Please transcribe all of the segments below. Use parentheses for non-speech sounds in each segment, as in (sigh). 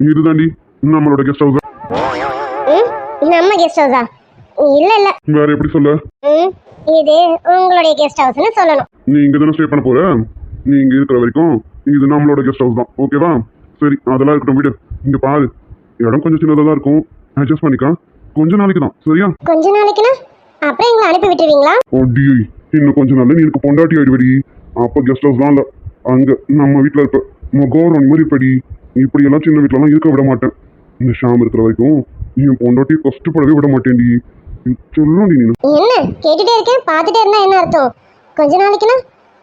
இதுதாண்டி நம்மளோட guest house நம்ம guest ஹவுஸா இல்ல இல்ல. வேற எப்படி சொல்ல? இது உங்களுடைய கெஸ்ட் ஹவுஸ்னு சொல்லணும். நீ இங்க தானே ஸ்டே பண்ண போற? நீ இங்க இருக்கிற வரைக்கும் இது நம்மளோட கெஸ்ட் ஹவுஸ் தான் ஓகேவா சரி அதெல்லாம் இருக்கட்டும் விடு. இங்க பாரு. இடம் கொஞ்சம் சின்னதாக தான் இருக்கும். அட்ஜஸ்ட் பண்ணிக்கா. கொஞ்ச நாளைக்கு தான் சரியா? கொஞ்ச நாளைக்குனா அப்புறம் எங்களை அனுப்பி விட்டுருவீங்களா? ஒடி இன்னும் கொஞ்ச நாள்ல நீ எனக்கு பொண்டாட்டி ஆயிடுவடி. அப்ப கெஸ்ட் ஹவுஸ் தான் இல்ல. அங்க நம்ம வீட்ல இருப்ப முகோரணி மாதிரி இருப்படி. இப்படி எல்லாம் சின்ன வீட்ல இருக்க விட மாட்டேன். இந்த ஷாம் இருக்கிற வரைக்கும் நீ உன் பொண்டாட்டி கஷ்டப்படவே விட மாட்டேன்டி. சொல்லணும் நீ என்ன? கேட்டுட்டே இருக்கேன் பார்த்துட்டே இருந்தா என்ன அர்த்தம்? கொஞ்ச நாளைக்குனா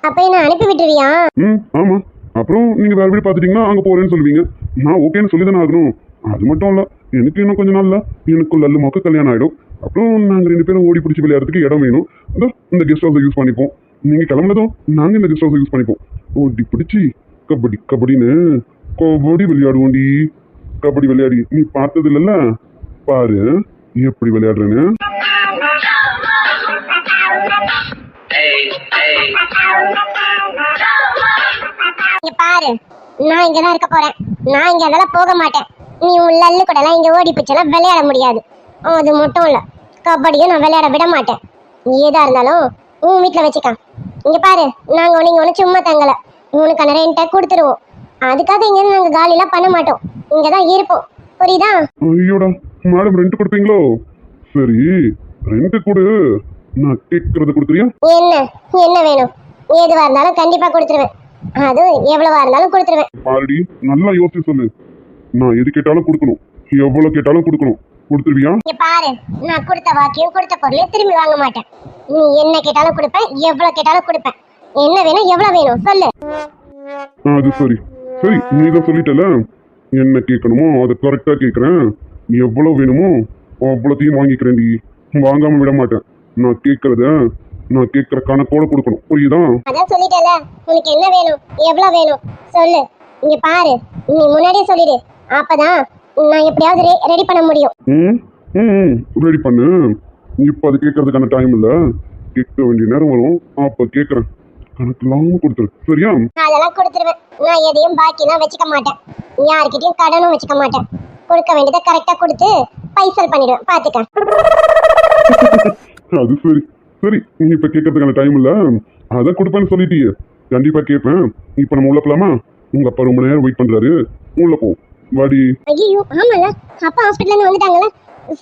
அப்ப என்ன அனுப்பி விட்டுருவியா? ம் ஆமா. அப்புறம் நீங்க வேற வீடு பார்த்துட்டீங்கன்னா அங்க போறேன்னு சொல்லுவீங்க. நான் ஓகேன்னு சொல்லி தானே ஆகணும். அது மட்டும் இல்ல எனக்கு இன்னும் கொஞ்ச நாள்ல எனக்கு லல்லு மொக்க கல்யாணம் ஆயிடும். அப்புறம் நாங்க ரெண்டு பேரும் ஓடி பிடிச்சி விளையாடுறதுக்கு இடம் வேணும். அதோ இந்த கெஸ்ட் ஹவுஸை யூஸ் பண்ணிப்போம். நீங்க கிளம்புனதும் நாங்க இந்த கெஸ்ட் ஹவுஸை யூஸ் பண்ணிப்போம். ஓடி பிடிச்சி கபடி கபடின்னு. கபடி விளையாடுவோண்டி. கபடி விளையாடி. நீ பார்த்தது இல்லைல்ல பாரு எப்படி விளையாடுறேன்னு. பாரு நான் இங்க தான் இருக்க போறேன். நான் இங்க அதெல்லாம் போக மாட்டேன். நீ உன் லல்லு கூட எல்லாம் இங்க ஓடி பிச்செல்லாம் விளையாட முடியாது. அது மட்டும் இல்ல கபடியும் நான் விளையாட விட மாட்டேன். நீ ஏதா இருந்தாலும் உன் வீட்டுல வச்சுக்க. இங்க பாரு நாங்க உனக்கு ஒண்ணு சும்மா தங்கல. உனக்கு நிறைய கொடுத்துருவோம். அதுக்காக இங்க நாங்க காலிலாம் பண்ண மாட்டோம். இங்க தான் இருப்போம். புரியுதா? ஐயோடா மேடம் ரெண்ட் கொடுப்பீங்களோ சரி ரெண்ட் கொடு. நான் கேட்கறத கொடுத்துறியா என்ன? என்ன வேணும்? எதுவா இருந்தாலும் கண்டிப்பா கொடுத்துருவேன். அதுவும் எவ்வளவா இருந்தாலும் கொடுத்துருவேன். பாருடி நல்லா யோசிச்சு சொல்லு. நான் எது கேட்டாலும் கொடுக்கணும். எவ்வளவு கேட்டாலும் கொடுக்கணும். கொடுத்துருவியா? பாரு நான் கொடுத்த வாக்கியம் கொடுத்த பொருளையும் திரும்பி வாங்க மாட்டேன். நீ என்ன கேட்டாலும் கொடுப்பேன் எவ்வளவு கேட்டாலும் கொடுப்பேன். என்ன வேணும் எவ்வளவு வேணும் சொல்லு. அது சரி. சரி நீ தான் சொல்லிட்டல? என்ன கேட்கணுமோ அதை கரெக்டா கேட்கறேன். எவ்வளவு வேணுமோ அவ்வளோத்தையும் வாங்கிக்கிறேன்டி. வாங்காம விட மாட்டேன். நான் கேட்கறத நான் கேட்கற கணக்கோட கொடுக்கணும். புரியுதா? அதான் சொல்லிட்டல உனக்கு என்ன வேணும்? எவ்வளவு வேணும்? சொல்லு. இங்க பாரு. நீ முன்னாடியே சொல்லிடு. அப்பதான் நான் எப்படியாவது ரெடி பண்ண முடியும். ம் ம் ரெடி பண்ணு. இப்போ அது கேட்கறதுக்கான டைம் இல்லை. கேட்க வேண்டிய நேரம் வரும். அப்போ கேட்குறேன். கணக்கு இல்லாமல் கொடுத்துரு. சரியா? அதெல்லாம் கொடுத்துருவேன். நான் எதையும் பாக்கிலாம் வச்சுக்க மாட்டேன். யார்கிட்டயும் கடனும் வச்சுக்க மாட்டேன். கொடுக்க வேண்டியதை கரெக்டா கொடுத்து பைசல் பண்ணிடுவேன். பாத்துக்க. (laughs) அது சரி. சரி நீ இப்போ கேட்கறதுக்கான டைம் இல்லை. அதான் கொடுப்பேன்னு சொல்லிட்டியே. கண்டிப்பாக கேட்பேன். இப்போ நம்ம உள்ள போலாமா? உங்கள் அப்பா ரொம்ப நேரம் வெயிட் பண்ணுறாரு உள்ள போ. வாடி. ஐயோ ஆமால அப்பா ஹாஸ்பிட்டல்ல இருந்து வந்துட்டாங்கல்ல.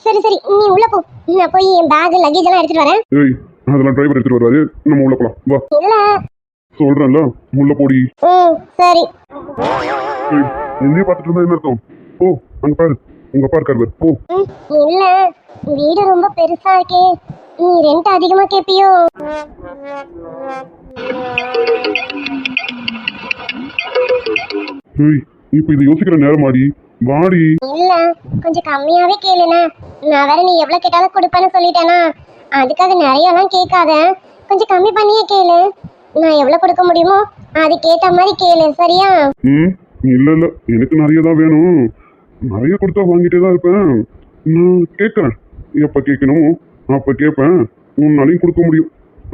சரி சரி நீ உள்ள போ. நான் போய் என் பேக் லக்கேஜ் எல்லாம் எடுத்துட்டு வரேன். ஏய் அதெல்லாம் டிரைவர் எடுத்துட்டு வருவாரு. நம்ம உள்ள போலாம். வா. சொல்றேன்ல உள்ள போடி. சரி. என்னையே பார்த்துட்டு இருந்தா என்ன அர்த்தம்? போ அங்க பாரு. உங்க அப்பா இருக்காரு. போ. இல்ல வீடு ரொம்ப பெருசா இருக்கே. நீ ரெண்ட் அதிகமா கேப்பியோ? ஏய் இப்போ இதை யோசிக்கிற நேரம் ஆடி வாடி. இல்ல கொஞ்சம் கம்மியாவே கேளுண்ணே. நான் வேற நீ எவ்வளவு கேட்டாலும் கொடுப்பேன்னு சொல்லிட்டேனா? அதுக்காக நிறைய எல்லாம் கேட்காத. கொஞ்சம் கம்மி பண்ணியே கேளு. நான் எவ்வளவு கொடுக்க முடியுமோ அதுக்கேத்த மாதிரி கேளு சரியா? ம் இல்ல இல்ல. எனக்கு நிறைய தான் வேணும். நிறைய கொடுத்தா வாங்கிட்டே தான் இருப்பேன். நான் கேட்கறேன். எப்ப கேட்கணுமோ அப்ப கேட்பேன். உன்னாலையும் கொடுக்க முடியும்.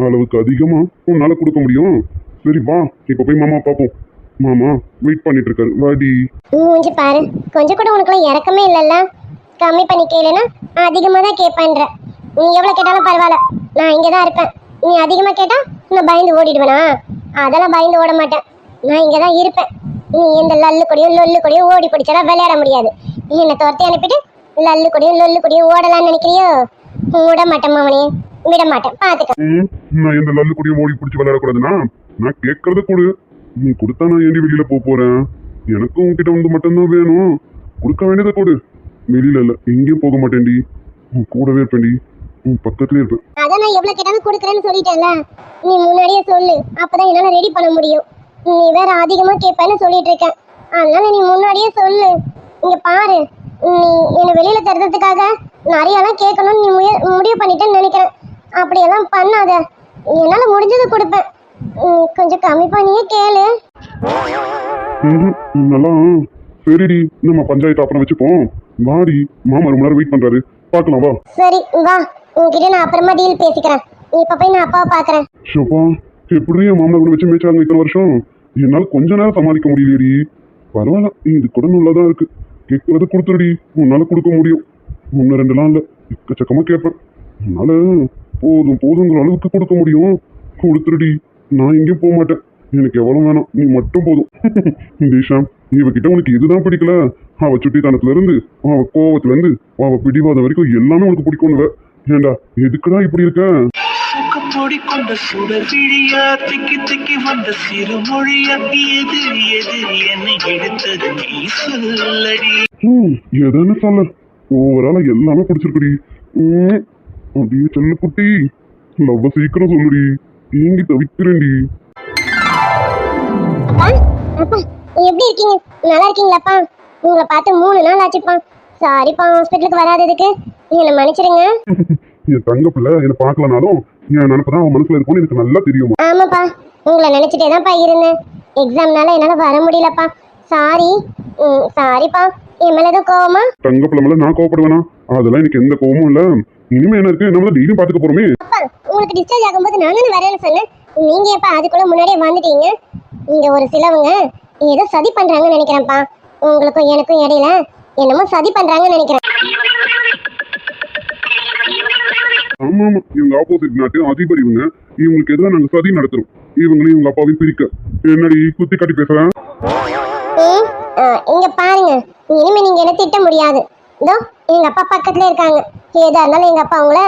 அளவுக்கு அதிகமா உன்னால கொடுக்க முடியும். சரி வா. இப்ப போய் மாமா பார்ப்போம். மாமா வெயிட் பண்ணிட்டு இருக்காரு வாடி மூஞ்சி பாரு. கொஞ்சம் கூட உனக்குலாம் இறக்கமே இல்லைல்ல. கம்மி பண்ணி கேளுனா அதிகமாக தான் கேட்பேன்ற. நீ எவ்வளோ கேட்டாலும் பரவாயில்ல. நான் இங்கே தான் இருப்பேன். நீ அதிகமாக கேட்டால் நான் பயந்து ஓடிடுவேனா? அதெல்லாம் பயந்து ஓட மாட்டேன். நான் இங்கே தான் இருப்பேன். நீ இந்த லல்லு கொடியும் லொல்லு கொடியும் ஓடி பிடிச்சாலும் விளையாட முடியாது. நீ என்னை துரத்தி அனுப்பிட்டு லல்லு கொடியும் லொல்லு கொடியும் ஓடலாம்னு நினைக்கிறியோ? விட மாட்டேன் மாமனே. விட மாட்டேன். பார்த்துக்க ம், நான் எந்த லல்லு குடியும் ஓடி பிடிச்சி விளையாடக்கூடாதுன்னா நான் கேட்கறத கொடு. நீ கொடுத்தா நான் ஏண்டி வெளியில போக போறேன்? எனக்கும் உன்கிட்ட வந்து மட்டும்தான் வேணும். கொடுக்க வேண்டியதை கொடு. வெளியில இல்லை எங்கேயும் போக மாட்டேன்டி. கூடவே இருப்பேன்டி. உன் பக்கத்துலயே இருப்பேன் அதான் நான் எவ்வளவு கேட்டாலும் கொடுக்குறேன்னு சொல்லிட்டேன்ல. நீ முன்னாடியே சொல்லு. அப்பதான் என்னால ரெடி பண்ண முடியும். நீ வேற அதிகமா கேட்பேன்னு சொல்லிட்டு இருக்கேன் அதனால நீ முன்னாடியே சொல்லு. இங்க பாரு. நீ என்னை வெளியில தருறதுக்காக நிறையலாம் கேட்கணும்னு நீ முய முடிவு பண்ணிட்டேன்னு நினைக்கிறேன். அப்படியெல்லாம் பண்ணாத. என்னால முடிஞ்சதை கொடுப்பேன். கொஞ்சம் கம்மி பண்ணியே கேளு. நல்லா சரிடி நம்ம பஞ்சாயத்து அப்புறம் வச்சுப்போம். வாடி மாமா ரொம்ப நேரம் வெயிட் பண்றாரு. பார்க்கலாம் வா. சரி வா. உங்ககிட்ட நான் அப்புறமா டீல் பேசிக்கிறேன். இப்ப போய் நான் அப்பாவை பாக்குறேன். ஷோப்பா எப்படி என் மாமனார் கூட வச்சு மேய்ச்சாங்க இத்தனை வருஷம்? என்னால் கொஞ்ச நேரம் சமாளிக்க முடியலடி பரவாயில்ல இது கூட நல்லாதான் இருக்கு. கேட்கறது கொடுத்துருடி உன்னால கொடுக்க முடியும். ஒன்று ரெண்டுலாம் இல்லை எக்கச்சக்கமா கேட்பேன். உன்னால போதும் போதுங்கிற அளவுக்கு கொடுக்க முடியும். கொடுத்துருடி நான் எங்கேயும் போக மாட்டேன். எனக்கு எவ்வளவு வேணாம் நீ மட்டும் போதும். (laughs) தேஷாம் இவகிட்ட உனக்கு இதுதான் பிடிக்கல. அவ சுட்டித்தனத்துல இருந்து அவ கோவத்துல இருந்து அவ பிடிவாத வரைக்கும் எல்லாமே உனக்கு பிடிக்கும்னுவ ஏண்டா எதுக்குடா இப்படி இருக்க? சுகப்பொடி கொண்ட சுடர் விழியா திக்கி திக்கி வந்த சிறுமொழியா எது எது என்னை எடுத்தது நீ சொல்லடி. ம் எதுன்னு சொல்ல. ஓவரால எல்லாமே பிடிச்சிருக்குடி. ம், அப்படியே செல்ல குட்டி. லவ்வ சீக்கிரம் சொல்லுடி. ஏங்கி தவிக்கிறேன்டி எப்படி இருக்கீங்க? நல்லா இருக்கீங்களாப்பா? உங்களை பார்த்து மூணு நாள் ஆச்சுப்பா. சாரிப்பா ஹாஸ்பிட்டலுக்கு வராததுக்கு என்னை மன்னிச்சிடுங்க (laughs) என் தங்க பிள்ளை என்னை பார்க்கலனாலும் என் நினப்பு தான் அவன் மனசுல இருக்கும்னு எனக்கு நல்லா தெரியுமா? ஆமாப்பா உங்களை நினச்சிட்டே தான்ப்பா இருந்தேன். எக்ஸாம்னால என்னால் வர முடியலப்பா. சாரி சாரிப்பா என் மேலே எதுவும் கோவமா? தங்க பிள்ளை மேல நான் கோவப்படுவேனா? அதெல்லாம் எனக்கு எந்த கோவமும் இல்ல. இனிமே என்ன இருக்கு? நம்மள டெய்லியும் பாத்துக்க போறோமே. அப்பா உங்களுக்கு டிஸ்சார்ஜ் ஆகும்போது நான் தானே வரேன்னு சொன்னேன். நீங்க எப்ப அதுக்குள்ள முன்னாடியே வந்துட்டீங்க? இங்க ஒரு சிலவங்க ஏதோ சதி பண்றாங்கன்னு நினைக்கிறேன்ப்பா. உங்களுக்கும் எனக்கும் இடையில என்னமோ சதி பண்றாங்கன்னு நினைக்கிறேன். ஆமா ஆமா. இவங்க ஆப்போசிட் நாட்டு அதிபர் இவங்க. இவங்களுக்கு எதிராக நாங்க சதி நடத்துறோம். இவங்களையும் இவங்க அப்பாவையும் பிரிக்க. என்னடி குத்தி காட்டி பேசுறேன்? இங்க பாருங்க. இனிமே நீங்க என்ன திட்ட முடியாது. இதோ எங்க அப்பா பக்கத்துல இருக்காங்க. ஏதா இருந்தாலும் எங்க அப்பா உங்கள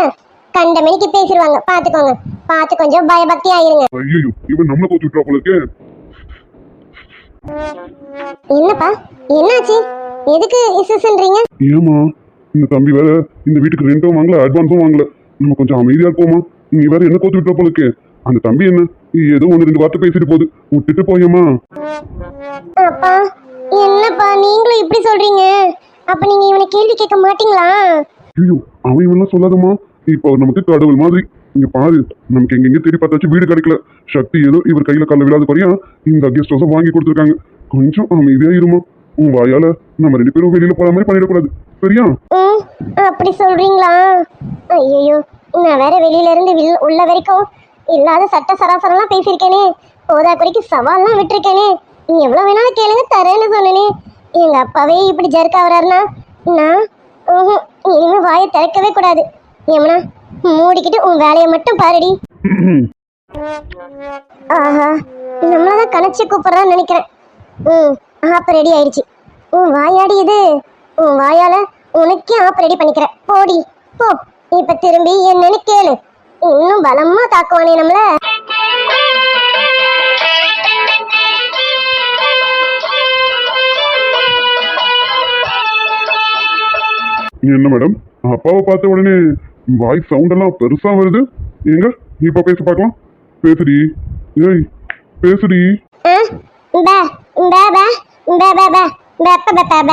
கண்ட மணிக்கு பேசிடுவாங்க பாத்துக்கோங்க. பார்த்து கொஞ்சம் பயபக்தி ஆயிருங்க. ஐயோ இவன் நம்மள கோச்சு விட்டுறா போல இருக்கே. என்னப்பா? என்னாச்சு? எதுக்கு இசுன்றீங்க ஏமா இந்த தம்பி வேற இந்த வீட்டுக்கு ரெண்டும் வாங்கல அட்வான்ஸும் வாங்கல. நம்ம கொஞ்சம் அமைதியா இருப்போமா நீ வேற என்ன கோத்து விட்டுற போல இருக்கே அந்த தம்பி என்ன? ஏதோ ஒன்று ரெண்டு வார்த்தை பேசிட்டு போகுது. விட்டுட்டு போயம்மா. அப்பா என்னப்பா நீங்களும் இப்படி சொல்றீங்க? அப்ப நீங்க இவனை கேள்வி கேட்க மாட்டீங்களா? ஐயோ அவன் இவெல்லாம் சொல்லாதம்மா. இப்போ நமக்கு கடவுள் மாதிரி. இங்க பாரு நமக்கு எங்கெங்க தேடி பார்த்தாச்சு வீடு கிடைக்கல. சக்தி ஏதோ இவர் கையில கல்ல விழாத குறையா இந்த கெஸ்ட் ஹவுஸை வாங்கி கொடுத்துருக்காங்க. கொஞ்சம் அமைதியா இருமா. உன் வாயால நம்ம ரெண்டு பேரும் வெளியில போற மாதிரி பண்ணிடக்கூடாது. சரியா? அப்படி சொல்றீங்களா? ஐயோ நான் வேற வெளியில இருந்து உள்ள வரைக்கும் இல்லாத சட்ட சராசரம்லாம் பேசியிருக்கேனே. போதா குறைக்கு சவால்லாம் விட்டுருக்கேனே. நீ எவ்வளவு வேணாலும் கேளுங்க தரேன்னு சொன்னேனே. எங்க அப்பாவே இப்படி ஜர்க் ஆகுறாருனா நான் இனிமே வாயை திறக்கவே கூடாது. ஏமனா மூடிக்கிட்டு உன் வேலையை மட்டும் பாருடி. (clears throat) ஆஹா நம்மளதான் கணச்சு கூப்பிடுறான்னு நினைக்கிறேன். ம். ஆப் ரெடி ஆயிடுச்சு. உன் வாயாடி இது. உன் வாயால உனக்கே ஆப் ரெடி பண்ணிக்கிறேன். போடி போ. இப்ப திரும்பி என்னன்னு கேளு. இன்னும் பலமா தாக்குவானே நம்மள. என்ன மேடம் அப்பாவை பார்த்த உடனே வாய்ஸ் சவுண்ட் எல்லாம் பெருசா வருது. எங்க இப்ப பேச பார்க்கலாம். பேசுடி. ஏய் பேசுடி? பே பே பே பேப்ப பேப்ப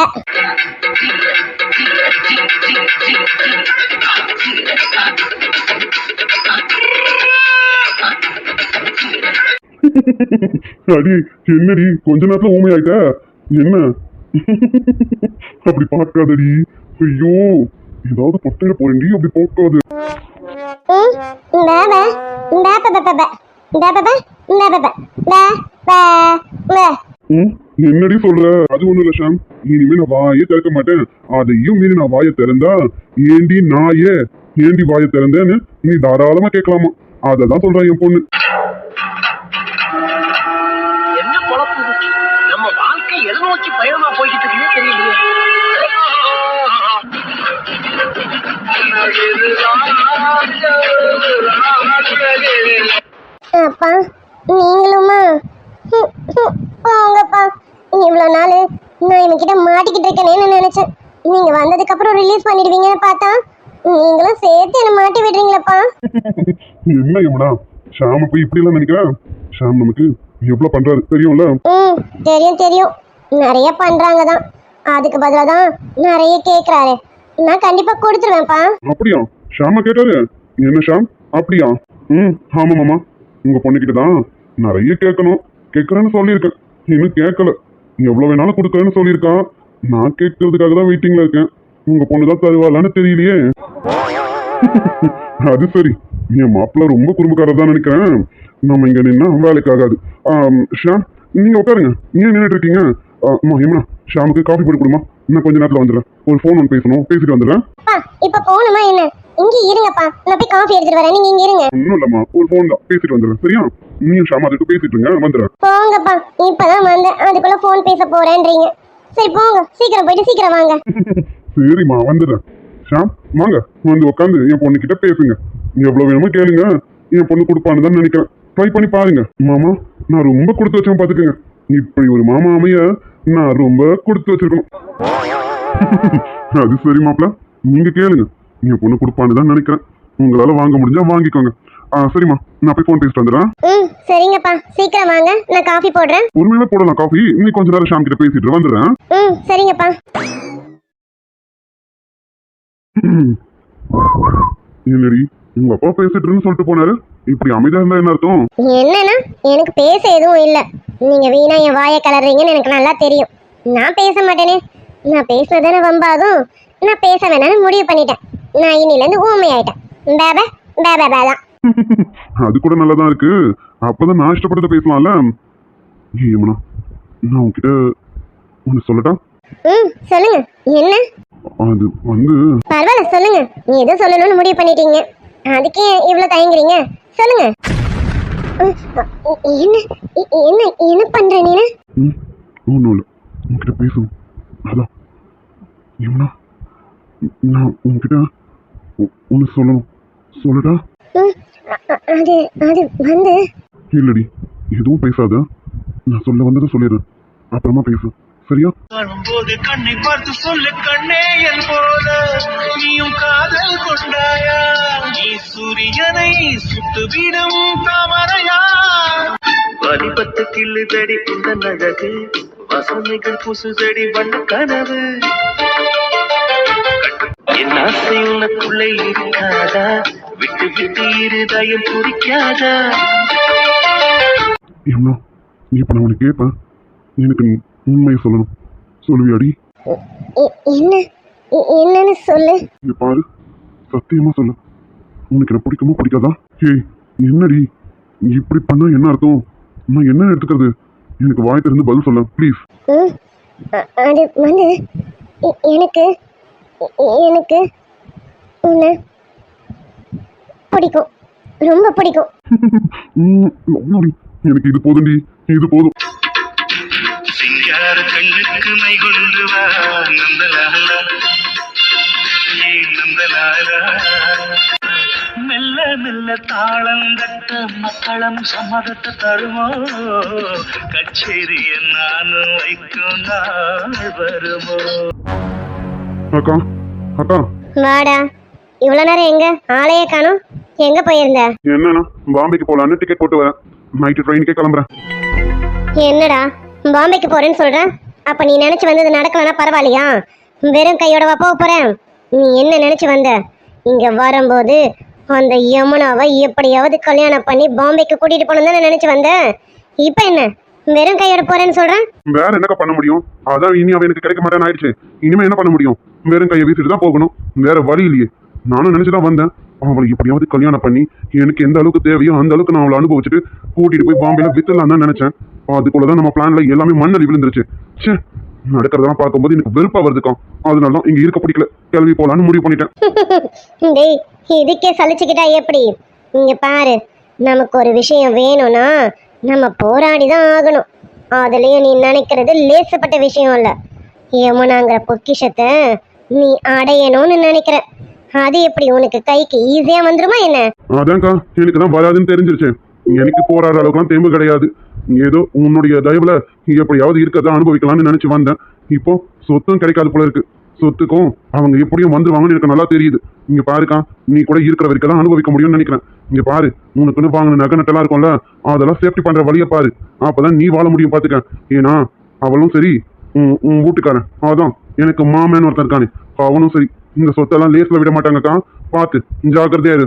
அடி என்னடி கொஞ்ச நேரத்துல ஊமை ஆயிட்ட? என்ன? அப்படி பார்க்காதடி. ஐயோ ஏதாவது பொட்டையில போறேன்டி அப்படி போக்காது ம்? என்னடி சொல்ற? அது ஒண்ணு இல்ல ஷாம். இனிமே நான் வாயே திறக்க மாட்டேன். அதையும் மீறி நான் வாயை திறந்தா ஏண்டி நாயே? ஏண்டி வாயை திறந்தேன்னு நீ தாராளமா கேட்கலாமா? அததான் சொல்றா என் பொண்ணு. நீங்களுமா? போங்கப்பா இவ்வளோ நாள் நான் இவன்கிட்ட மாட்டிக்கிட்டு இருக்கேனேன்னு நினைச்சேன். நீங்க வந்ததுக்கு அப்புறம் ரிலீஸ் பண்ணிடுவீங்கன்னு பார்த்தா நீங்களும் சேர்த்து என்ன மாட்டி விடுறீங்களப்பா. (laughs) என்ன யமுனா? ஷாம போய் இப்படி எல்லாம் நினைக்கிறேன் ஷாம் நமக்கு எவ்வளவு பண்றாரு தெரியும்ல? ம் தெரியும் தெரியும். நிறைய பண்றாங்க தான். அதுக்கு பதிலாக தான் நிறைய கேட்குறாரு நான் கண்டிப்பா கொடுத்துருவேன்ப்பா. அப்படியா? ஷாமா கேட்டாரு. என்ன ஷாம்? அப்படியா? ம் ஆமா மாமா. உங்க பொண்ணுகிட்ட தான் நிறைய கேட்கணும். கேட்கறேன்னு சொல்லியிருக்கேன் இன்னும் கேட்கல. எவ்வளவு வேணாலும் கொடுக்கறேன்னு சொல்லியிருக்கான் நான் கேட்கறதுக்காக தான் வெயிட்டிங்ல இருக்கேன். உங்க பொண்ணு தான் தருவாளான்னு தெரியலையே. (laughs) அது சரி. என் மாப்பிள்ள ரொம்ப குறும்புக்காரர் தான் நினைக்கிறேன். நம்ம இங்க நின்னா வேலைக்கு ஆகாது. ஆம், ஷாம் நீங்க உட்காருங்க. நீங்க நின்றுட்டு இருக்கீங்க? அம்மா ஏமா ஷாமுக்கு காஃபி போட்டு கொடுமா. இன்னும் கொஞ்ச நேரத்தில் வந்துடுறேன். ஒரு ஃபோன் ஒன்று பேசணும். பேசிட்டு வந்துடுறேன். இப்ப போகணுமா என்ன? இங்க இருங்கப்பா. நான் போய் காஃபி எடுத்துட்டு வரேன். நீங்க இங்க இருங்க. ஒன்றும் இல்லைம்மா. ஒரு ஃபோன் தான். பேசிட்டு வந்துடுறேன். சரியா? நீயும் ஷாம் அதுக்கு பேசிட்டு இருங்க வந்துடுறேன். போங்கப்பா இப்பதான் வந்தேன். அதுக்குள்ள ஃபோன் பேச போறேன்றீங்க. சரி போங்க. சீக்கிரம் போயிட்டு சீக்கிரம் வாங்க. (laughs) சரிம்மா வந்துடுறேன். ஷாம் வாங்க. வந்து உட்காந்து என் பொண்ணுகிட்ட பேசுங்க. எவ்வளோ வேணுமோ கேளுங்க. என் பொண்ணு கொடுப்பான்னு தான் நினைக்கிறேன். ட்ரை பண்ணி பாருங்க. மாமா நான் ரொம்ப கொடுத்து வச்சேன் பார்த்துக்கங்க. இப்படி ஒரு மாமா அமைய நான் ரொம்ப கொடுத்து வச்சிருக்கணும். (laughs) அது சரி மாப்ள நீங்க கேளுங்க. என் பொண்ணு கொடுப்பான்னு தான் நினைக்கிறேன். உங்களால வாங்க முடிஞ்சா வாங்கிக்கோங்க. ஆ சரிம்மா நான் போய் ஃபோன் பேசிட்டு வந்துடுறேன் ம் சரிங்கப்பா சீக்கிரம் வாங்க நான் காஃபி போடுறேன் உண்மையிலே போடலாம் காஃபி இன்னும் கொஞ்ச நேரம் ஷாம் கிட்ட பேசிட்டு வந்துடுறேன் ம் சரிங்கப்பா என்னடி உங்க அப்பா பேசிட்டுன்னு சொல்லிட்டு போனாரு இப்படி அமைதியா இருந்தா என்ன அர்த்தம் என்னன்னா எனக்கு பேச எதுவும் இல்ல நீங்க வீணா என் வாயை கலர்றீங்கன்னு எனக்கு நல்லா தெரியும் நான் பேச மாட்டேனே நான் பேசுனதானே வம்பாகும் நான் பேச வேணாம்னு முடிவு பண்ணிட்டேன் நான் இன்னில இருந்து ஊமை ஆயிட்டேன் பேப பேப பேதான் (laughs) அது கூட நல்லா தான் இருக்கு. அப்பதான் நான் இஷ்டப்பட்டதை பேசலாம்ல. ஏய் யமுனா நான் உன்கிட்ட ஒன்று சொல்லட்டா? ம் சொல்லுங்க. என்ன? அது வந்து பரவாயில்ல சொல்லுங்க. நீ எதோ சொல்லணும்னு முடிவு பண்ணிட்டீங்க. அதுக்கே இவ்வளவு தயங்குறீங்க. சொல்லுங்க. என்ன? என்ன என்ன பண்ற ம் ஒன்றும் இல்லை. உன்கிட்ட பேசணும். அதான். யமுனா நான் உன்கிட்ட ஒன்று சொல்லணும். சொல்லட்டா? அது அது வந்து இல்லடி எதுவும் பேசாத. நான் சொல்ல வந்ததை சொல்லிடுறேன் அப்புறமா பேசு. சரியா? காணும்போது கண்ணை பார்த்து சொல்லு கண்ணே என் போல நீயும் காதல் கொண்டாயா? நீ சூரியனை சுட்டுவிடும் தாமரையா? வலிபத்து கிள்ளுதடி உந்த அழகு. வசனைகள் புசுதடி வண்ண கனவு. என் ஆசை உனக்குள்ளே இருக்காதா? விட்டு விட்டு இருதயம் துடிக்காதா? யமுனா இப்போ நான் உனக்கு கேட்பேன் எனக்கு நீ உண்மையை சொல்லணும். சொல்லுவியாடி? என்ன? என்னன்னு சொல்லு. இங்க பாரு. சத்தியமா சொல்லு. உனக்கு என்ன பிடிக்குமோ பிடிக்காதா? ஏய் என்னடி? நீ இப்படி பண்ணா என்ன அர்த்தம்? நான் என்ன எடுத்துக்கிறது? எனக்கு வாய் திறந்து பதில் சொல்ல ப்ளீஸ் அது வந்து எனக்கு எனக்கு உன்னை பிடிக்கும். ரொம்ப பிடிக்கும். எனக்கு இது போதும்டி இது போதும். சிங்கார கண்ணுக்கு மை கொண்டு வா நந்தலாலா. ஏ நந்தலாலா. மெல்ல மெல்ல தாளம் தட்ட மக்களம் சம்மதத்தை தருமோ? கச்சேரிய நானும் வைக்கும் நாள் வருமோ? அக்கா அக்கா. வாடா. இவ்வளோ நேரம் எங்க? ஆளையே காணோம். எங்க போயிருந்த? என்னண்ணா பாம்பேக்கு போலான்னு டிக்கெட் போட்டு வரேன். நைட்டு ட்ரெயினுக்கே கிளம்புறேன். என்னடா பாம்பேக்கு போறேன்னு சொல்ற? அப்ப நீ நினைச்சு வந்தது நடக்கலனா பரவாயில்லையா? வெறும் கையோடவா போக போறேன். நீ என்ன நினைச்சு வந்த? இங்க வரும்போது அந்த யமுனாவை எப்படியாவது கல்யாணம் பண்ணி பாம்பேக்கு கூட்டிட்டு போகணும் தானே நினைச்சு வந்த? இப்ப என்ன? வெறும் கையோட போறேன்னு சொல்றேன் வேற என்னக்கா பண்ண முடியும்? அதான் இனி அவ எனக்கு கிடைக்க மாட்டேன்னு ஆயிடுச்சு. இனிமே என்ன பண்ண முடியும்? வெறும் கையை வீசிட்டு தான் போகணும். வேற வழி இல்லையே. நானும் நினைச்சுதான் வந்தேன். அவளை எப்படியாவது கல்யாணம் பண்ணி எனக்கு எந்த அளவுக்கு தேவையோ அந்த அளவுக்கு நான் அவளை அனுபவிச்சுட்டு கூட்டிட்டு போய் பாம்பேல வித்துலாம் தான் நினைச்சேன். அதுக்குள்ளதான் நம்ம பிளான்ல எல்லாமே மண்ணடி விழுந்துருச்சு. சே நடக்கிறதெல்லாம் பார்க்கும்போது எனக்கு வெறுப்பா வருதுக்கும். அதனால தான் இங்க இருக்க பிடிக்கல. கிளம்பி போலான்னு முடிவு பண்ணிட்டேன். (laughs) டேய் இதுக்கே சலிச்சுக்கிட்டா எப்படி? இங்க பாரு நமக்கு ஒரு விஷயம் வேணும்னா நம்ம போராடி தான் ஆகணும். அதுலயும் நீ நினைக்கிறது லேசப்பட்ட விஷயம் இல்ல. யமுனாங்கிற பொக்கிஷத்தை நீ அடையணும்னு நினைக்கிற. அது எப்படி உனக்கு கைக்கு ஈஸியா வந்துருமா என்ன? அதான்க்கா எனக்கு தான் வராதுன்னு தெரிஞ்சிருச்சு. எனக்கு போராடுற அளவுக்குலாம் தெம்பு கிடையாது. ஏதோ உன்னுடைய தயவுல எப்படியாவது இருக்கதான் அனுபவிக்கலாம்னு நினைச்சு வந்தேன். இப்போ சொத்தும் கிடைக்காது போல இருக்கு. சொத்துக்கும் அவங்க எப்படியும் வந்துருவாங்கன்னு எனக்கு நல்லா தெரியுது. இங்க பாருக்கா நீ கூட இருக்கிற வரைக்கும் தான் அனுபவிக்க முடியும்னு நினைக்கிறேன். இங்க பாரு உனக்குன்னு வாங்கின நகை நட்டெல்லாம் இருக்கும்ல அதெல்லாம் சேஃப்டி பண்ற வழியை பாரு. அப்பதான் நீ வாழ முடியும் பாத்துக்க. ஏன்னா அவளும் சரி உன் உன் வீட்டுக்காரன். அதான் எனக்கு மாமன் ஒருத்தன் இருக்கானே அவனும் சரி. இந்த சொத்தெல்லாம் லேஸ்ல விட மாட்டாங்கக்கா. பார்த்து ஜாக்கிரதையா இரு.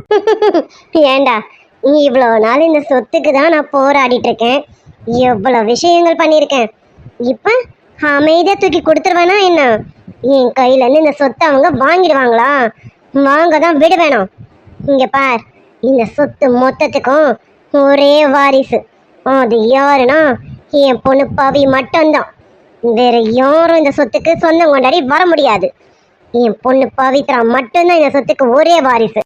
(laughs) ஏண்டா நீ இவ்வளோ நாள் இந்த சொத்துக்கு தான் நான் போராடிட்டு இருக்கேன். எவ்வளோ விஷயங்கள் பண்ணியிருக்கேன். இப்போ அமைதியாக தூக்கி கொடுத்துருவேனா என்ன? என் கையிலேருந்து இந்த சொத்தை அவங்க வாங்கிடுவாங்களா? வாங்க தான் விட வேணும் இங்கே பார் இந்த சொத்து மொத்தத்துக்கும் ஒரே வாரிசு. அது யாருன்னா என் பொண்ணு பவி மட்டும்தான். வேற யாரும் இந்த சொத்துக்கு சொந்தம் கொண்டாடி வர முடியாது. என் பொண்ணு பவித்ரா மட்டும்தான் இந்த சொத்துக்கு ஒரே வாரிசு.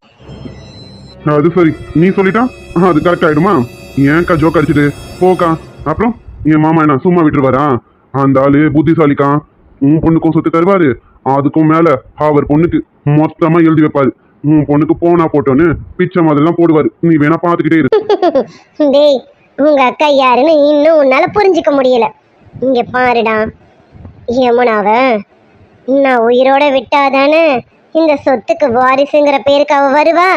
அது சரி. நீ சொல்லிட்டா? அது கரெக்ட் ஆயிடுமா? ஏன்க்கா ஜோக் அடிச்சிட்டு? போக்கா. அப்புறம்? என் மாமா என்ன சும்மா விட்டுருவாரா? அந்த ஆளு புத்திசாலிக்கா. உன் பொண்ணுக்கும் சொத்து தருவாரு. அதுக்கும் மேல அவர் பொண்ணுக்கு மொத்தமா எழுதி வைப்பாரு. உன் பொண்ணுக்கு போனா போட்டோன்னு பிச்சை மாதிரிலாம் போடுவாரு. நீ வேணா பாத்துக்கிட்டே இரு. (laughs) டேய் உங்க அக்கா யாருன்னு இன்னும் உன்னால புரிஞ்சுக்க முடியல. இங்க பாருடா. யமுனாவ நான் உயிரோட விட்டாதானே? இந்த சொத்துக்கு வாரிசுங்கிற பேருக்கு அவ வருவா?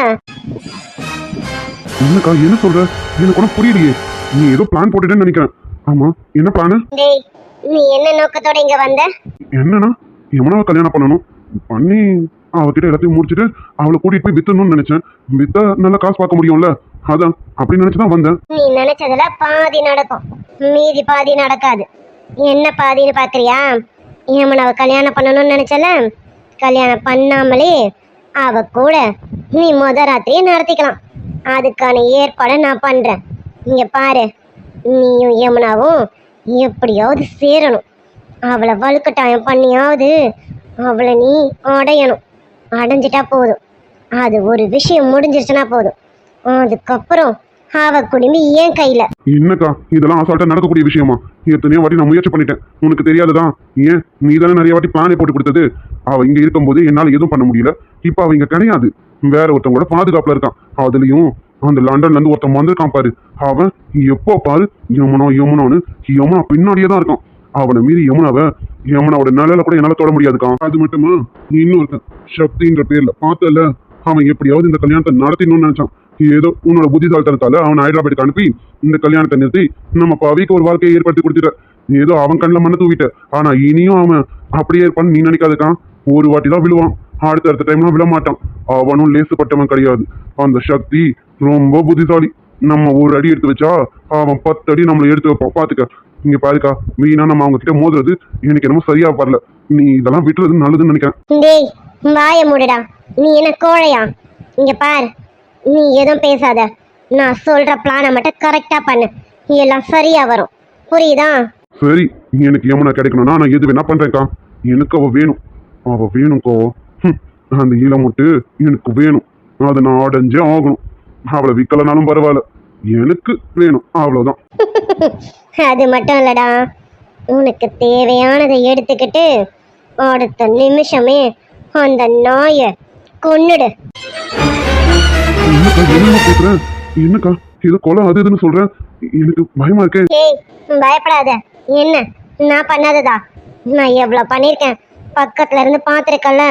என்னக்கா என்ன சொல்ற? எனக்கு ஒன்றும் புரியலையே. நீ ஏதோ பிளான் போட்டுட்டேன்னு நினைக்கிறேன். ஆமா என்ன பிளானு டேய் நீ என்ன நோக்கத்தோட இங்க வந்த? என்னன்னா யமுனாவை கல்யாணம் பண்ணணும்? பண்ணி அவகிட்ட எல்லாத்தையும் முடிச்சுட்டு அவளை கூட்டிட்டு போய் வித்தணும்னு நினைச்சேன். வித்தா நல்ல காசு பார்க்க முடியும்ல? அதான் அப்படி நினைச்சு தான் வந்தேன். நீ நினைச்சதுல பாதி நடக்கும். மீதி பாதி நடக்காது. என்ன பாதின்னு பாக்குறியா? யமுனாவை கல்யாணம் பண்ணணும்னு நினச்சல கல்யாணம் பண்ணாமலே அவ கூட நீ முத ராத்திரியே நடத்திக்கலாம். அதுக்கான ஏற்பாடை நான் பண்ணுறேன் இங்கே பாரு நீயும் யமுனாவும் எப்படியாவது சேரணும். அவளை வலுக்கட்டாயம் பண்ணியாவது அவளை நீ அடையணும். அடைஞ்சிட்டா போதும். அது ஒரு விஷயம் முடிஞ்சிருச்சுன்னா போதும். அதுக்கப்புறம் அவ குடும்பி ஏன் கையில? என்னக்கா இதெல்லாம் அசால்ட்டா நடக்கக்கூடிய விஷயமா? எத்தனையோ வாட்டி நான் முயற்சி பண்ணிட்டேன். உனக்கு தெரியாதுதான் ஏன்? நீ தானே நிறைய வாட்டி பிளானே போட்டு கொடுத்தது? அவ இங்க இருக்கும்போது என்னால எதுவும் பண்ண முடியல. இப்ப அவ இங்க கிடையாது. வேற ஒருத்தவங்களோட பாதுகாப்புல இருக்கான். அதுலயும் அந்த லண்டன்ல இருந்து ஒருத்தன் வந்திருக்கான் பாரு. அவன் எப்போ பாரு யமுனா யமுனான்னு யமுனா பின்னாடியே தான் இருக்கான். அவனை மீறி யமுனாவை யமுனாவோட நிலையில கூட என்னால தொட முடியாதுக்கா. அது மட்டுமா? இன்னொருத்தன் சக்தின்ற பேர்ல. பார்த்தல அவன் எப்படியாவது இந்த கல்யாணத்தை நடத்தணும்னு நினைச்சான். ஏதோ உன்னோட புத்திசாலித்தனத்தால அவன் ஹைதராபாத்துக்கு அனுப்பி இந்த கல்யாணத்தை நிறுத்தி நம்ம பவிக்கு ஒரு வாழ்க்கையை ஏற்படுத்தி கொடுத்துட்ட. ஏதோ அவன் கண்ணில் மண்ணை தூவிட்ட. ஆனா இனியும் அவன் அப்படியே இருப்பான்னு நீ நினைக்காதுக்கான். ஒரு வாட்டி தான் விழுவான். அடுத்த அடுத்த டைம்லாம் விழ மாட்டான் அவனும் லேசுப்பட்டவன் கிடையாது. அந்த சக்தி ரொம்ப புத்திசாலி. நம்ம ஒரு அடி எடுத்து வச்சா அவன் பத்து அடி நம்மளை எடுத்து வைப்பான். பாத்துக்க. இங்க பாருக்கா வீணா நம்ம அவங்க கிட்ட மோதுறது எனக்கு என்னமோ சரியா வரல. நீ இதெல்லாம் விட்டுறது நல்லதுன்னு நினைக்கிறேன். டேய் வாய மூடுடா. நீ என்ன கோழையா? இங்க பார். நீ எதுவும் பேசாத. நான் சொல்ற பிளானை மட்டும் கரெக்டா பண்ணு. எல்லாம் சரியா வரும். புரியுதா? சரி எனக்கு யமுனா கிடைக்கணும்னா நான் எது வேணா பண்றேன்க்கா எனக்கு அவ வேணும். அவ வேணும்க்கோ. அந்த ஈழமுட்டு எனக்கு வேணும். அதை நான் அடைஞ்சே ஆகணும். அவளை விற்கலனாலும் பரவாயில்ல. எனக்கு வேணும். அவ்வளவுதான். (laughs) அது மட்டும் இல்லடா. உனக்கு தேவையானதை எடுத்துக்கிட்டு அடுத்த நிமிஷமே அந்த நாயை கொன்னுடு. என்னக்கா என்னமா பேசுற? என்னக்கா ஏதோ கொலை அது இதுன்னு சொல்ற? எனக்கு பயமா இருக்கேன் ஏய் பயப்படாத. என்ன? நான் பண்ணாததா? நான் எவ்வளவு பண்ணிருக்கேன்? பக்கத்துல இருந்து பார்த்துருக்கல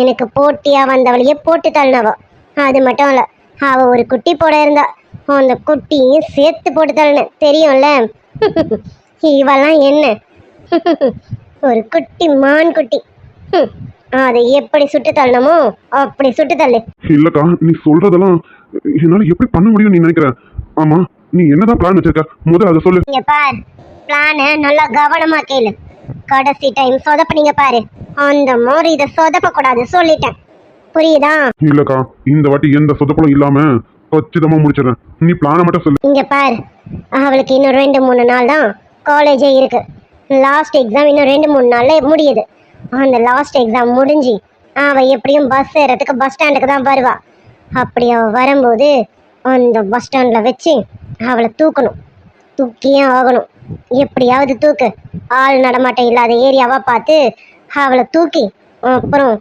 எனக்கு போட்டியா வந்தவளையே போட்டு தள்ளினவ. அது மட்டும் இல்ல அவ ஒரு குட்டி போட இருந்தா. அந்த குட்டியும் சேர்த்து போட்டு தள்ளின தெரியும்ல? இவெல்லாம் என்ன? ஒரு குட்டி மான் குட்டி. அதை எப்படி சுட்டு தள்ளணுமோ அப்படி சுட்டு தள்ளு. இல்லக்கா நீ சொல்றதெல்லாம் என்னால எப்படி பண்ண முடியும் நீ நினைக்கிற? ஆமா நீ என்னதான் பிளான் வச்சிருக்க? முதல்ல அதை சொல்லு. இங்க பார் பிளான நல்லா கவனமா கேளு. கடைசி டைம் சொதப்புனீங்க பாரு. அந்த மாதிரி இதை சொதப்ப கூடாது சொல்லிட்டேன். புரியுதா? இல்லக்கா இந்த வாட்டி எந்த சொதப்பலும் இல்லாம கச்சிதமா முடிச்சிடறேன். நீ பிளானை மட்டும் சொல்லு. இங்க பார் அவளுக்கு இன்னும் ரெண்டு மூணு நாள் தான் காலேஜே இருக்கு. லாஸ்ட் எக்ஸாம் இன்னும் ரெண்டு மூணு நாள்ல முடியுது. அந்த லாஸ்ட் எக்ஸாம் முடிஞ்சு அவ எப்படியும் பஸ் ஏறதுக்கு பஸ் ஸ்டாண்டுக்கு தான் வருவா. அப்படி அவ வரும்போது அந்த பஸ் ஸ்டாண்ட்ல வச்சு அவளை தூக்கணும். தூக்கியே ஆகணும். எப்படியாவது தூக்கு. ஆள் நடமாட்டம் இல்லாத ஏரியாவா பார்த்து அவளை தூக்கி அப்புறம்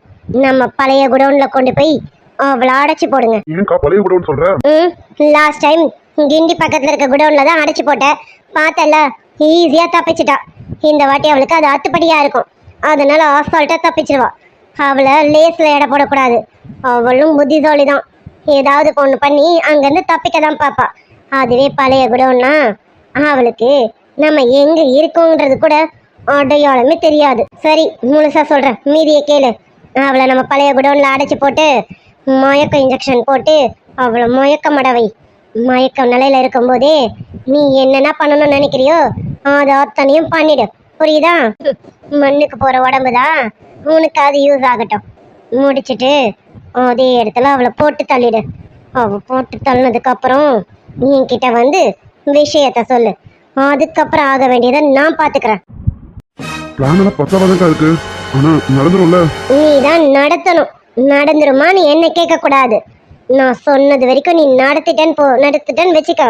நம்ம பழைய குடோன்ல கொண்டு போய் அவளை அடைச்சி போடுங்க. ஏன்க்கா பழைய கூடன்னு சொல்ற? ம் லாஸ்ட் டைம் கிண்டி பக்கத்துல இருக்க குடோன்ல தான் அடைச்சு போட்டேன். பார்த்தல ஈஸியா தப்பிச்சிட்டா. இந்த வாட்டி அவளுக்கு அது அத்துப்படியா இருக்கும். அதனால் ஆசால்ட்டாக தப்பிச்சிருவா. அவளை லேஸில் எடை போடக்கூடாது. அவளும் புத்திசாலி தான் ஏதாவது ஒன்று பண்ணி அங்கேருந்து தப்பிக்க தான் பார்ப்பா அதுவே பழைய குடோன்னா அவளுக்கு நம்ம எங்கே இருக்கோங்கிறது கூட அடையாளமே தெரியாது. சரி முழுசாக சொல்கிறேன் மீதியை கேளு. அவளை நம்ம பழைய குடோனில் அடைச்சி போட்டு மயக்க இன்ஜெக்ஷன் போட்டு அவளை மயக்க மடவை. மயக்க நிலையில் இருக்கும்போதே நீ என்னென்ன பண்ணணும்னு நினைக்கிறியோ அதை அத்தனையும் பண்ணிடு. புரியுதா? மண்ணுக்கு போற உடம்பு தான் உனக்கு அது யூஸ் ஆகட்டும். முடிச்சிட்டு அதே இடத்துல அவளை போட்டு தள்ளிடு. அவ போட்டு தள்ளினதுக்கு அப்புறம் என்கிட்ட வந்து விஷயத்த சொல்லு. அதுக்கப்புறம் ஆக வேண்டியதை நான் பாத்துக்கிறேன். பிளான் எல்லாம் பத்தாவதாக்கா இருக்கு. ஆனா நடந்துரும்ல? நீ தான் நடத்தணும். நடந்துருமா? நீ என்ன கேட்க கூடாது நான் சொன்னது வரைக்கும் நீ நடத்திட்டேன்னு போ நடத்திட்டேன்னு வச்சுக்க.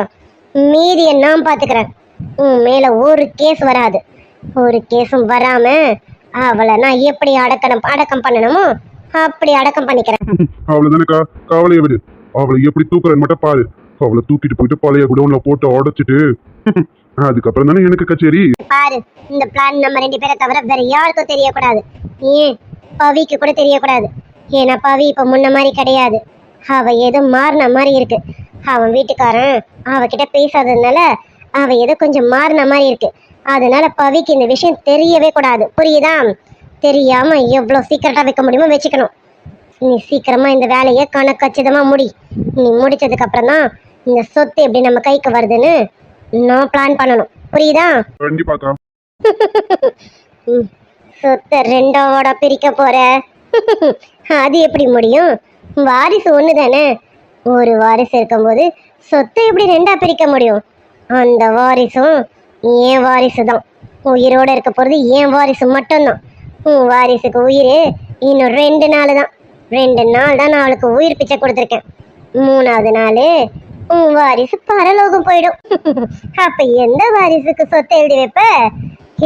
மீதியை நான் பாத்துக்கிறேன். உன் மேல ஒரு கேஸ் வராது. ஒரு கேஸும் வராம அவளை நான் எப்படி அடக்கணும் அடக்கம் பண்ணணுமோ அப்படி அடக்கம் பண்ணிக்கிறேன். (laughs) அவ்வளவுதானேக்கா? கவலையை விடு. அவளை எப்படி தூக்குறேன்னு மட்டும் பாரு. அவளை தூக்கிட்டு போயிட்டு பழைய குடோன்ல போட்டு உடைச்சிட்டு. (laughs) அதுக்கப்புறம் தானே எனக்கு கச்சேரி. பாரு இந்த பிளான் நம்ம ரெண்டு பேரை தவிர வேற யாருக்கும் தெரியக்கூடாது. ஏன் பவிக்கு கூட தெரியக்கூடாது. ஏன்னா பவி இப்ப முன்ன மாதிரி கிடையாது. அவ ஏதோ மாறின மாதிரி இருக்கு. அவன் வீட்டுக்காரன் அவகிட்ட பேசாததுனால அவ ஏதோ கொஞ்சம் மாறின மாதிரி இருக்கு. அதனால பவிக்கு இந்த விஷயம் தெரியவே கூடாது. புரியுதா? தெரியாம எவ்வளவு சீக்கிரட்டா வைக்க முடியுமோ வச்சுக்கணும். நீ சீக்கிரமா இந்த வேலையை கணக்கு கச்சிதமா முடி. நீ முடிச்சதுக்கு அப்புறம் தான் இந்த சொத்து எப்படி நம்ம கைக்கு வருதுன்னு நான் பிளான் பண்ணணும். புரியுதா? கண்டிப்பாக்கா சொத்தை ரெண்டோட பிரிக்க போற. அது எப்படி முடியும்? வாரிசு ஒன்று தானே ஒரு வாரிசு இருக்கும்போது சொத்தை எப்படி ரெண்டா பிரிக்க முடியும்? அந்த வாரிசும் ஏன் வாரிசு தான் உயிரோட இருக்க போறது ஏன் வாரிசு மட்டும்தான். உன் வாரிசுக்கு உயிர் இன்னும் ரெண்டு நாள் தான் ரெண்டு நாள் தான் நான் அவளுக்கு உயிர் பிச்சை கொடுத்துருக்கேன். மூணாவது நாள் உன் வாரிசு பரலோகம் போயிடும். (laughs) அப்ப எந்த வாரிசுக்கு சொத்தை எழுதி வைப்ப?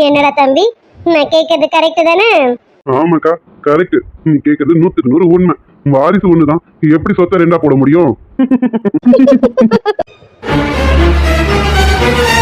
என்னடா தம்பி நான் கேட்கறது கரெக்ட் தானே? ஆமாக்கா கரெக்ட் நீ கேட்கறது நூத்துக்கு நூறு உண்மை. வாரிசு ஒண்ணுதான். எப்படி சொத்தை ரெண்டா போட முடியும்? (laughs)